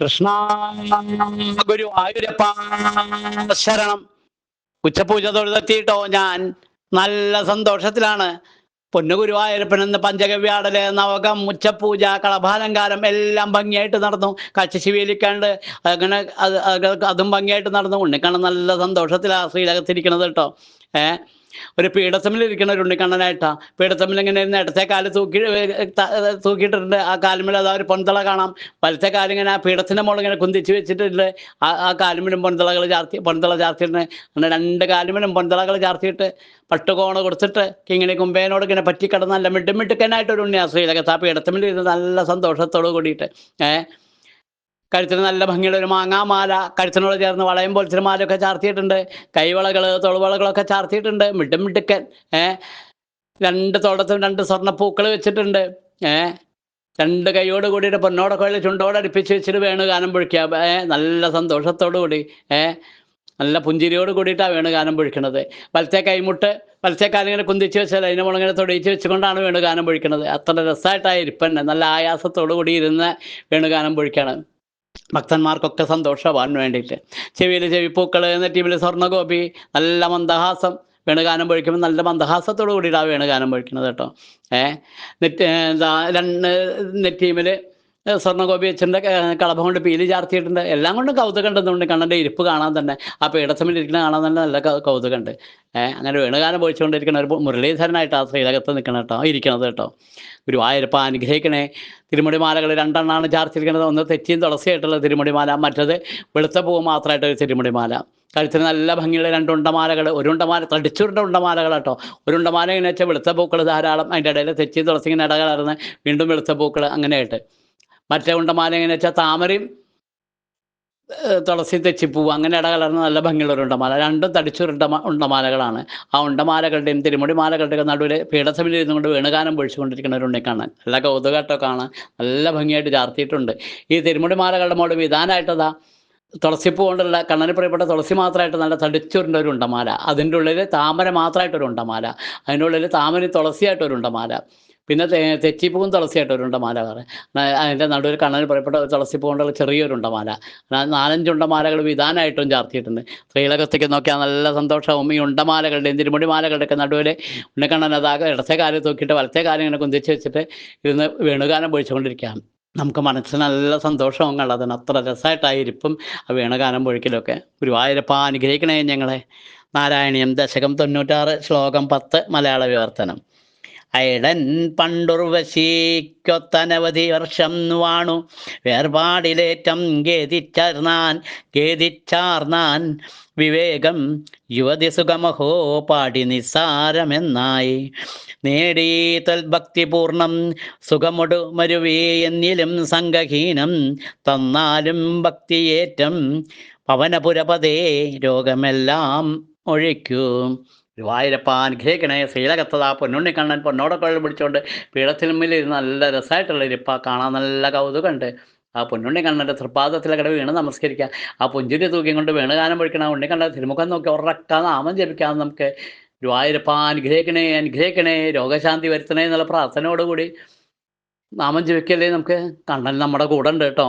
കൃഷ്ണ ആയുരപ്പ ശരണം. ഉച്ചപൂജ തൊഴുതെത്തിയിട്ടോ ഞാൻ. നല്ല സന്തോഷത്തിലാണ്. പൊന്നുഗുരുവായൂരപ്പൻ എന്ന് പഞ്ചഗവ്യാടൽ നവകം ഉച്ചപൂജ കളഭാലങ്കാരം എല്ലാം ഭംഗിയായിട്ട് നടന്നു. കച്ചശിവേലിക്കാണ്ട് അങ്ങനെ അത് അത് ഭംഗിയായിട്ട് നടന്നു. ഉണ്ണിക്കണ്ണൻ നല്ല സന്തോഷത്തിലാണ് ശ്രീലകത്തിരിക്കണത് കേട്ടോ. ഏഹ് ഒരു പീഠത്തമ്മിൽ ഇരിക്കുന്ന ഒരു ഉണ്ണിക്കണ്ണനായിട്ടാ. പീഠത്തമ്മിൽ ഇങ്ങനെ ഇരുന്ന് ഇടത്തെ കാൽ തൂക്കി തൂക്കിയിട്ടുണ്ട് ആ കാലുമ്മിൽ അതാ ഒരു പൊന്തള കാണാം. വലത്തെ കാലിങ്ങനെ ആ പീഠത്തിന്റെ മുകളിൽ ഇങ്ങനെ കുന്തിച്ച് വെച്ചിട്ടുണ്ട്. ആ ആ കാലുമ്മിലും പൊന്തളകൾ ചാർത്തി പൊന്തള ചാർത്തിയിട്ടുണ്ട്. അങ്ങനെ രണ്ട് കാലുമ്മിലും പൊന്തളകൾ ചാർത്തിയിട്ട് പട്ടുകോണ കൊടുത്തിട്ട് ഇങ്ങനെ കുമ്പേനോട് ഇങ്ങനെ പറ്റിക്കിടന്ന് നല്ല മിട്ടുമിട്ടുക്കനായിട്ട് ഒരു ഉണ്ണിയാ ശ്രീലകത്ത് ആ പീഠത്തമ്മിൽ ഇരുന്ന് നല്ല സന്തോഷത്തോട് കൂടിയിട്ട് ഏഹ് കഴുത്തിന് നല്ല ഭംഗിയുള്ള ഒരു മാങ്ങാമാല കഴുത്തിനോട് ചേർന്ന് വളയം പോലത്തെ മാലയൊക്കെ ചാർത്തിയിട്ടുണ്ട്. കൈവളകൾ തൊളവളകളൊക്കെ ചാർത്തിയിട്ടുണ്ട്. മിട്ടും മിട്ടുക്കൻ ഏ? രണ്ട് തോടത്തും രണ്ട് സ്വർണപ്പൂക്കൾ വെച്ചിട്ടുണ്ട് ഏ? രണ്ട് കൈയോട് കൂടിയിട്ട് പൊന്നോടൊക്കെ ചുണ്ടോടെ അടുപ്പിച്ച് വെച്ചിട്ട് വേണു ഗാനം പൊഴിക്കുക ഏ? നല്ല സന്തോഷത്തോടു കൂടി ഏ? നല്ല പുഞ്ചിരിയോട് കൂടിയിട്ടാണ് വേണു ഗാനം പൊഴിക്കുന്നത് വലത്തെ കൈമുട്ട് വലത്തെ കാലിങ്ങനെ കുന്തിച്ച് വെച്ചാൽ അതിനെ മുളങ്ങനെ തൊടിയിച്ച് വെച്ചുകൊണ്ടാണ് വേണു ഗാനം പൊഴിക്കുന്നത് അത്ര രസമായിട്ടാണ് ഇരിപ്പന്നെ. നല്ല ആയാസത്തോടു കൂടി ഇരുന്ന് വേണു ഗാനം പൊഴിക്കണം ഭക്തന്മാർക്കൊക്കെ സന്തോഷമാവാൻ വേണ്ടിയിട്ട്. ചെവിയിൽ ചെവിപ്പൂക്കൾ നെറ്റിയിൽ സ്വർണഗോപി നല്ല മന്ദഹാസം. വേണുഗാനം പൊഴിക്കുമ്പോൾ നല്ല മന്ദഹാസത്തോടു കൂടിയിട്ടാണ് വേണുഗാനം പൊഴിക്കുന്നത് കേട്ടോ. ഏഹ് നെറ്റ് എന്താ രണ്ട് നെറ്റീമിൽ സ്വർണഗോപി അച്ഛന്റെ കളഭം കൊണ്ട് പീലി ചാർത്തിയിട്ടുണ്ട്. എല്ലാം കൊണ്ടും കൗതുകം ഉണ്ടെന്നുണ്ട് കണ്ണന്റെ ഇരിപ്പ് കാണാൻ തന്നെ. ആ പേടസമിൽ ഇരിക്കുന്ന കാണാൻ തന്നെ നല്ല കൗതുകമുണ്ട്. അങ്ങനെ വേണുകാലം പൊഴിച്ചുകൊണ്ടിരിക്കുന്ന ഒരു മുരളീധരനായിട്ട് ആ ശ്രീലകത്ത് നിൽക്കണം കേട്ടോ ഇരിക്കണത് കേട്ടോ. ഗുരുവായൂരപ്പ അനുഗ്രഹിക്കണേ. തിരുമുടിമാലകൾ രണ്ടെണ്ണമാണ് ചാർത്തിരിക്കുന്നത് ഒന്ന് തെറ്റിയും തുളസിയായിട്ടുള്ള തിരുമുടിമാല മറ്റത് വെളുത്ത പൂവ് മാത്രമായിട്ട് ഒരു തിരുമുടിമാല. കഴുത്തിന് നല്ല ഭംഗിയുള്ള രണ്ട് ഉണ്ടമാലകൾ ഒരു ഉണ്ടമാല തടിച്ചുരുണ്ട ഉണ്ടമാലകൾ കേട്ടോ. ഒരു ഉണ്ടമാല എങ്ങനെ വെച്ചാൽ വെളുത്ത പൂക്കൾ ധാരാളം അതിന്റെ ഇടയിൽ തെറ്റിയും തുളസി ഇങ്ങനെ ഇടകലർന്ന് വീണ്ടും വെളുത്ത പൂക്കൾ അങ്ങനെയായിട്ട്. മറ്റേ ഉണ്ടമാല എങ്ങനെ വെച്ചാൽ താമരയും തുളസി തെച്ചിപ്പൂവ്. അങ്ങനെ ഇടകലർന്ന നല്ല ഭംഗിയുള്ള ഉണ്ടമാല. രണ്ടും തടിച്ചുരുണ്ട ഉണ്ടമാലകളാണ്. ആ ഉണ്ടമാലകളുടെയും തിരുമുടി മാലകളുടെയും നടുവിൽ പീഠസമിൽ ഇരുന്നുകൊണ്ട് വേണുകാനം പൊഴിച്ചുകൊണ്ടിരിക്കുന്ന ഒരു ഉണ്ണിക്കാണ് നല്ല കൗതുകട്ടോ കാണാൻ നല്ല ഭംഗിയായിട്ട് ചാർത്തിയിട്ടുണ്ട്. ഈ തിരുമുടി മാലകളുടെ മോട് വിധാനായിട്ടതാ തുളസിപ്പൂ കൊണ്ടുള്ള കണ്ണന് പ്രിയപ്പെട്ട തുളസി മാത്രമായിട്ട് നല്ല തടിച്ചുരുണ്ട ഒരു ഉണ്ടമാല. അതിന്റെ ഉള്ളിൽ താമര മാത്രമായിട്ടൊരു ഉണ്ടമാല. അതിന്റെ ഉള്ളിൽ താമര തുളസിയായിട്ടൊരു ഉണ്ടമാല. പിന്നെ തെച്ചിപ്പൂവും തുളസിയായിട്ടൊരു ഉണ്ടമാല വേറെ. ന- അതിന്റെ നടുവിൽ കണ്ണൻ പറയപ്പെട്ട ഒരു തുളസിപ്പൂ കൊണ്ടുള്ള ചെറിയൊരു ഉണ്ടമാല നാലഞ്ച് ഉണ്ടമാലകൾ വിധാനമായിട്ടും ചാർത്തിയിട്ടുണ്ട്. സ്ത്രീലകത്തേക്ക് നോക്കിയാൽ നല്ല സന്തോഷവും ഈ ഉണ്ടമാലകളുടെയും തിരുമുടി മാലകളുടെയൊക്കെ നടുവിൽ ഉണ്ണിക്കണ്ണൻ അതാ ഇടത്തെ കാലിൽ തൂക്കിയിട്ട് വലത്തെ കാലം ഇങ്ങനെ കുന്തിച്ച് വെച്ചിട്ട് ഇരുന്ന് വേണുഗാനം പൊഴിച്ചുകൊണ്ടിരിക്കാം നമുക്ക് മനസ്സിന് നല്ല സന്തോഷവും കണ്ടതിന് അത്ര രസമായിട്ടായിരിക്കും ആ വീണഗാനം പൊഴിക്കലൊക്കെ. ഗുരുവായൂരപ്പ അനുഗ്രഹിക്കണേ ഞങ്ങളെ. നാരായണീയം ദശകം തൊണ്ണൂറ്റാറ് ശ്ലോകം പത്ത് മലയാള വിവർത്തനം. അയടൻ പണ്ടുർവശിക്കൊത്തനവധി വർഷം വാണു. വേർപാടിലേറ്റം ഖേദിച്ചാർന്നാൻ ഖേദിച്ചാർന്നാൻ വിവേകം യുവതി സുഖമഹോ പാടി നിസ്സാരമെന്നായി നേടീതൽ തൽഭക്തിപൂർണം സുഖമൊടു മരുവേ എന്നിലും സംഘഹീനം തന്നാലും ഭക്തിയേറ്റം പവനപുരപതേ രോഗമെല്ലാം ഒഴിക്കൂ. ഗുരുവായൂരപ്പ അനുഗ്രഹിക്കണേ ശ്രീലകത്തത പൊന്നുണ്ണിക്കണ്ണൻ പൊന്നോടൊക്കെ പിടിച്ചോണ്ട് പീഠത്തിന്മേൽ ഇരുന്ന് നല്ല രസമായിട്ടുള്ള ഇരിപ്പ കാണാൻ നല്ല കൗതുകമുണ്ട് ആ പൊന്നുണ്ണി കണ്ണന്റെ കട വീണ് നമസ്കരിക്കുക ആ പുഞ്ചിരി തൂക്കി കൊണ്ട് വീണുകാനം പൊഴിക്കണം ഉണ്ണി കണ്ട തിരുമുഖം നോക്കി ഉറക്കാൻ നാമം ജപിക്കാം നമുക്ക്. ഗുരുവായൂരപ്പ അനുഗ്രഹിക്കണേ അനുഗ്രഹിക്കണേ രോഗശാന്തി വരുത്തണേ എന്നുള്ള പ്രാർത്ഥനയോടുകൂടി നാമം ജപിക്കല്ലേ നമുക്ക്? കണ്ണൻ നമ്മുടെ കൂടെ ഉണ്ട് കേട്ടോ.